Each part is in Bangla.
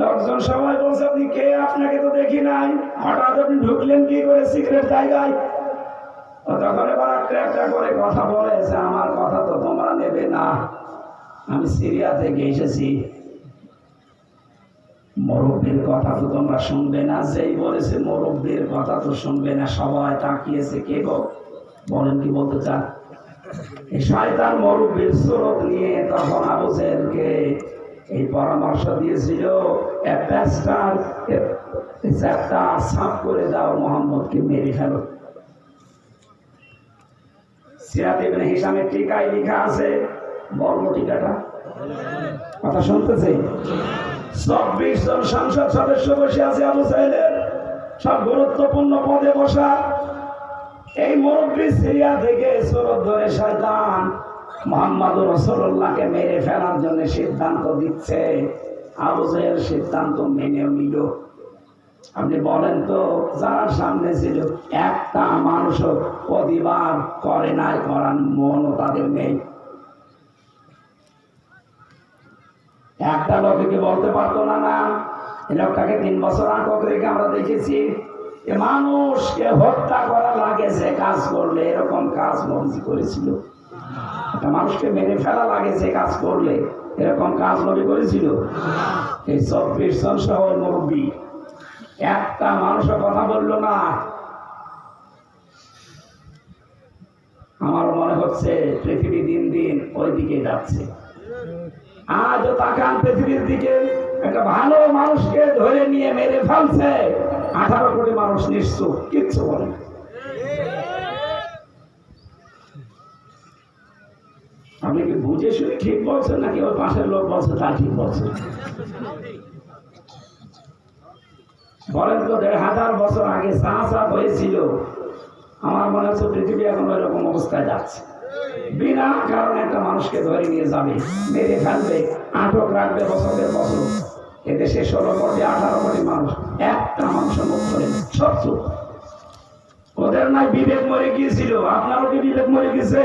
লোকজন সবাই বলছে, আপনি কে? আপনাকে তো দেখি নাই। হঠাৎ আপনি ঢুকলেন কি করে সিক্রেট জায়গায়? তখন এবার একটা করে কথা বলেছে আমার কথা তো তোমরা নেবে না। আমি সিরিয়া থেকে এসেছি। মুরব্বীর কথা তো তোমরা শুনবে না। যেই বলেছে মুরব্বীর কথা তো শুনবে না। সবাই তাকিয়েছে, কে গো? বলেন কি বলতে চান? শয়তান মুরব্বীর স্রোত নিয়ে তখন আবু জেহেলকে এই পরামর্শ দিয়েছিল সাফ করে দাও, মোহাম্মদকে মেরে ফেলো। হিসামের টিকায় আছে কথা শুনতেছে? চব্বিশ জন সংসদ সদস্য বসে আছে আবু সব গুরুত্বপূর্ণ পদে বসা। এই মুরব্বী সিরিয়া থেকে সুরত ধরে শয়তান মোহাম্মদ রসুল্লাহকে মেরে ফেলার জন্য সিদ্ধান্ত দিচ্ছে। আবু সাহেল সিদ্ধান্ত মেনে নিল। আপনি বলেন তো, যার সামনে ছিল একটা মানুষও প্রতিবাদ করে নাই, করার মনও তাদের নেই। একটা লোকে কি বলতে পারতো না না? এই লোকটাকে তিন বছর আটক রেখে আমরা দেখেছি মানুষকে হত্যা করা লাগে যে কাজ করলে এরকম কাজ নবী করেছিল। মানুষকে মেরে ফেলা লাগে যে কাজ করলে। এরকম কাজ নবী করেছিল। এই চব্বিশ জন সহ মুরব্বী। একটা মানুষের কথা বলল না। আমার মনে হচ্ছে পৃথিবী দিন দিন ওই দিকে যাচ্ছে। আজও তাকান পৃথিবীর দিকে। একটা ভালো মানুষকে ধরে নিয়ে মেরে ফেলছে। আঠারো কোটি মানুষ নিশ্চুপ, কিচ্ছু বলে না। আপনি কি বুঝে শুনে ঠিক বলছেন নাকি ওই পাশের লোক বলছে তা ঠিক বলছে? বলেন তো, দেড় হাজার বছর আগে চা চা হয়েছিল। আমার মনে হচ্ছে পৃথিবী এখন এরকম অবস্থায় যাচ্ছে। বিনা কারণে একটা মানুষকে ধরে নিয়ে যাবে, মেরে ফেলবে, আটক রাখবে বছরের বছর। এদেশে ষোলো কোটি, আঠারো কোটি মানুষ, একটা মানুষ মুখ করে। সব ওদের নাই বিবেক মরে গিয়েছিল, আপনারও কি বিবেক মরে গেছে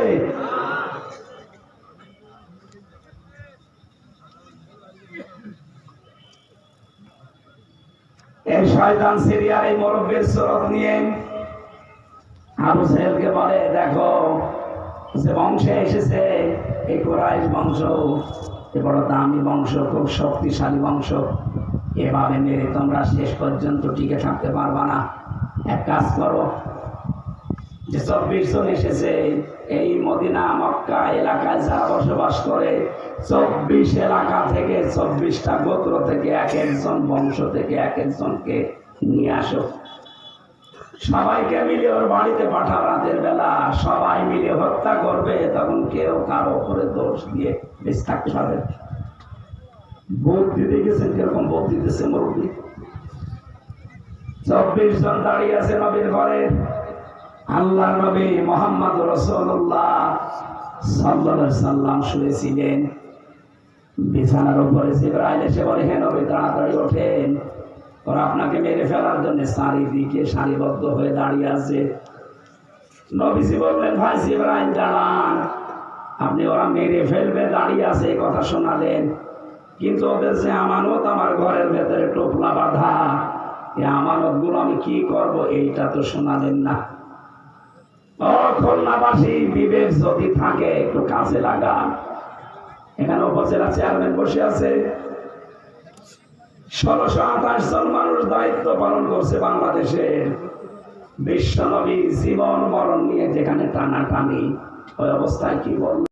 এই শয়তান সিরিয়ার এই মুরব্বীর সুরত নিয়ে আবু সাহেবকে বলে, দেখো, যে বংশে এসেছে, এই কোরাইশ বংশ, এ বড় দামি বংশ, খুব শক্তিশালী বংশ। এভাবে মেরে তোমরা শেষ পর্যন্ত টিকে থাকতে পারবা না। এক কাজ করো যে চব্বিশ জন এসেছে এই মদিনা, মক্কা এলাকায় যারা বসবাস করে, চব্বিশ এলাকা থেকে চব্বিশটা গোত্র থেকে এক একজন বংশ থেকে এক একজনকে নিয়ে আসো। সবাইকে মিলে ওর বাড়িতে পাঠাও রাতের বেলা। সবাই মিলে হত্যা করবে, তখন কেউ কারও উপরে দোষ দিয়ে বেশ থাকতে পারবে। বুদ্ধি দেখেছেন কীরকম? বুদ্ধি দিতেছে মুরব্বী। চব্বিশ জন দাঁড়িয়ে আছে নবীর ঘরে। আল্লাহ নবী মোহাম্মদ রসুল্লাহ সাল্লাহ সাল্লাম শুয়েছিলেন বিছানার উপরে জিব্রাইল এসে বলে, হে নবী, তাড়াতাড়ি ওঠেন। ওরা আপনাকে মেরে ফেলার জন্য চারিদিকে সারিবদ্ধ হয়ে দাঁড়িয়ে আছে। নবীজি বললেন, ভাই জিব্রাইল, দাঁড়ান। আপনি ওরা মেরে ফেলবে, দাঁড়িয়ে আছে, এই কথা শোনালেন। কিন্তু ওদের যে আমানত, আমার ঘরের ভেতরে টোপলা বাঁধা। এই আমানতগুলো আমি কি করব, এইটা তো শোনালেন না। খুলনাবাসী, বিবেক যদি থাকে, একটু কাছে লাগান এখানে উপজেলা চেয়ারম্যান বসে আছে। ষোলোশো আঠাশ জন মানুষ দায়িত্ব পালন করছে বাংলাদেশের বিশ্বনবী জীবন মরণ নিয়ে যেখানে টানা টানি ওই অবস্থায় কি বলব?